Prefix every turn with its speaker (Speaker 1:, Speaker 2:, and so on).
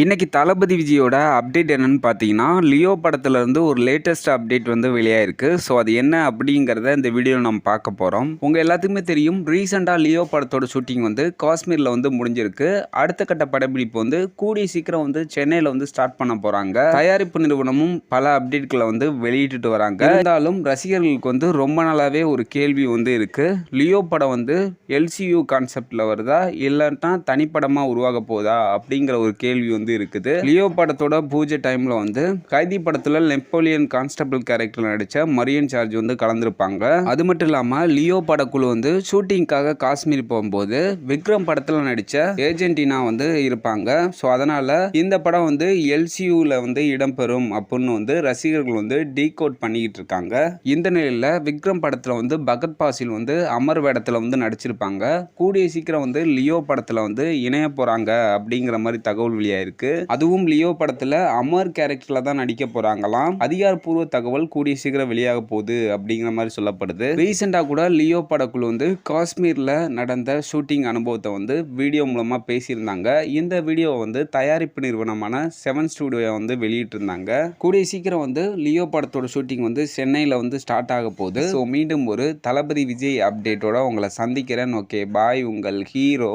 Speaker 1: இன்றைக்கி தளபதி விஜயோட அப்டேட் என்னன்னு பார்த்தீங்கன்னா லியோ படத்துல இருந்து ஒரு லேட்டஸ்ட் அப்டேட் வந்து வெளியாயிருக்கு. ஸோ அது என்ன அப்படிங்கிறத இந்த வீடியோவில் நம்ம பார்க்க போகிறோம் உங்கள் எல்லாத்துக்குமே தெரியும் ரீசெண்டாக லியோ படத்தோட ஷூட்டிங் வந்து காஷ்மீரில் வந்து முடிஞ்சிருக்கு. அடுத்த கட்ட படப்பிடிப்பு வந்து கூடிய சீக்கிரம் வந்து சென்னையில் வந்து ஸ்டார்ட் பண்ண போகிறாங்க தயாரிப்பு நிறுவனமும் பல அப்டேட்களை வந்து வெளியிட்டுட்டு வராங்க. இருந்தாலும் ரசிகர்களுக்கு வந்து ரொம்ப நாளாகவே ஒரு கேள்வி வந்து இருக்குது லியோ படம் வந்து எல்சியூ கான்செப்டில் வருதா? இல்லைன்னா தனிப்படமாக உருவாக போகுதா அப்படிங்கிற ஒரு கேள்வி வந்து இருக்குது. லியோ படத்தோட பூஜை டைமில் வந்து கைதி படத்தில் நெப்போலியன் கான்ஸ்டபிள் கேரக்டர் நடித்த மரியன் சார்ஜ் வந்து கலந்துருப்பாங்க. அது மட்டும் இல்லாமல் லியோ படக்குழு வந்து ஷூட்டிங்காக காஷ்மீர் போகும்போது விக்ரம் படத்தில் நடித்த ஏஜென்டினா வந்து இருப்பாங்க. ஸோ அதனால் இந்த படம் வந்து எல்சியூவில் வந்து இடம்பெறும் அப்படின்னு வந்து ரசிகர்கள் வந்து டீகோட் பண்ணிக்கிட்டு இருக்காங்க. இந்த நிலையில் விக்ரம் படத்தில் வந்து பகத் பாசில் வந்து அமர் வேடத்தில் வந்து நடிச்சிருப்பாங்க. கூடிய சீக்கிரம் வந்து லியோ படத்தில் வந்து இணைய போகிறாங்க அப்படிங்கிற மாதிரி தகவல் வெளியாயிருக்கு. இருக்கு. அதுவும் லியோ படத்தில் அமர் கேரக்டரில் தான் நடிக்க போகிறாங்களாம் அதிகாரப்பூர்வ தகவல் கூடிய சீக்கிரம் வெளியாக போகுது அப்படிங்கிற மாதிரி சொல்லப்படுது. ரீசெண்டா கூட லியோ படக்குழு வந்து காஷ்மீரில் நடந்த ஷூட்டிங் அனுபவத்தை வந்து வீடியோ மூலமாக பேசியிருந்தாங்க. இந்த வீடியோ வந்து தயாரிப்பு நிறுவனமான செவன் ஸ்டுடியோ வந்து வெளியிட்டிருந்தாங்க. கூடிய சீக்கிரம் வந்து லியோ படத்தோட ஷூட்டிங் வந்து சென்னையில் வந்து ஸ்டார்ட் ஆக போகுது. ஸோ மீண்டும் ஒரு தளபதி விஜய் அப்டேட்டோட உங்களை சந்திக்கிறேன். ஓகே பாய் உங்கள் ஹீரோ